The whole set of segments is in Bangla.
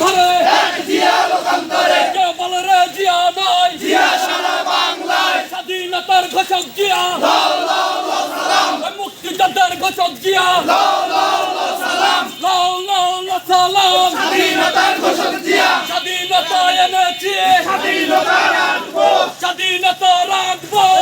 ঘরে এক জিয়া লোকান্তরে। কে বলে রে জিয়া নয়। জিয়া সারা বাংলায়। স্বাধীনতার ঘোষক জিয়া। লাল লাল সালাম। মুক্তিযোদ্ধার ঘোষক জিয়া। লাল স্বাধীনতা রাখব। স্বাধীনতা রাখব।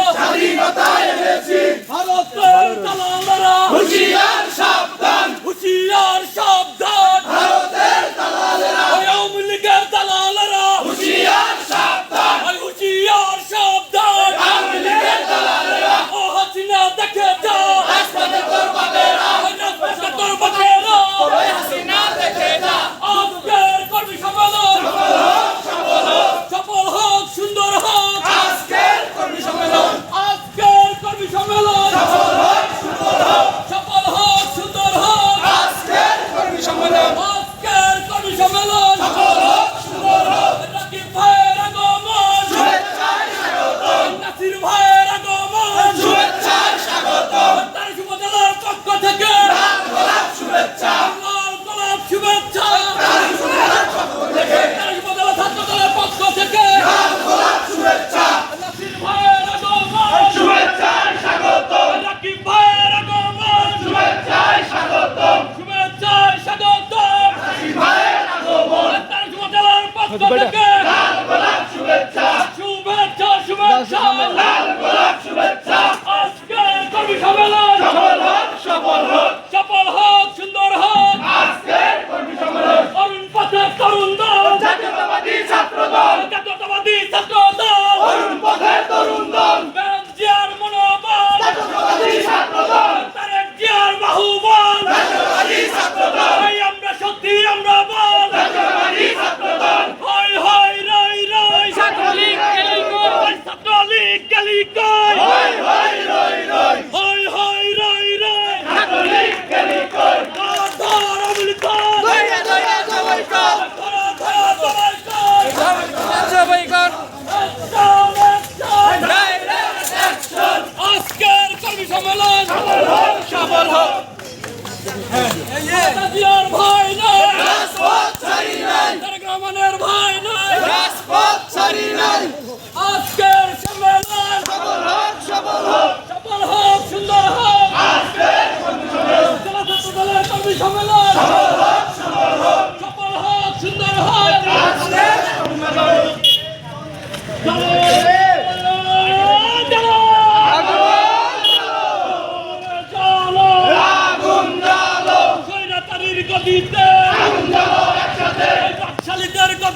Better. Shoot better, shoot better, shoot better. Chhatra Dal জাতীয়তাবাদী ছাত্রদল। হাই হাই রাই রাই। ছাত্রলীগ কালিকো ছাত্রলীগ কালিকো হাই হাই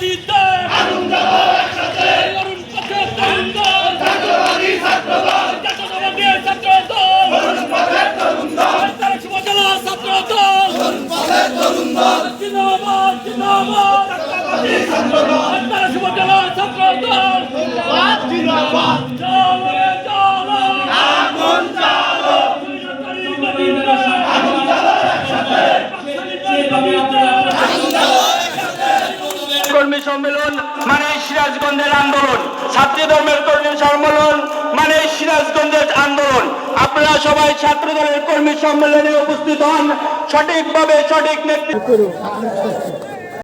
দিতে। আগুন দেব একসাথে অরুণ পথে তরুণ দল। ছাত্রবাদী ছাত্রদল ছাত্রবাদী দল। তারা দল। সম্মেলন মানে সিরাজগঞ্জের আন্দোলন। ছাত্রী ধর্মের কর্মী সম্মেলন মানে সিরাজগঞ্জের আন্দোলন। আপনারা সবাই ছাত্র দলের কর্মী সম্মেলনে উপস্থিত হন। সঠিকভাবে সঠিক নেতৃত্ব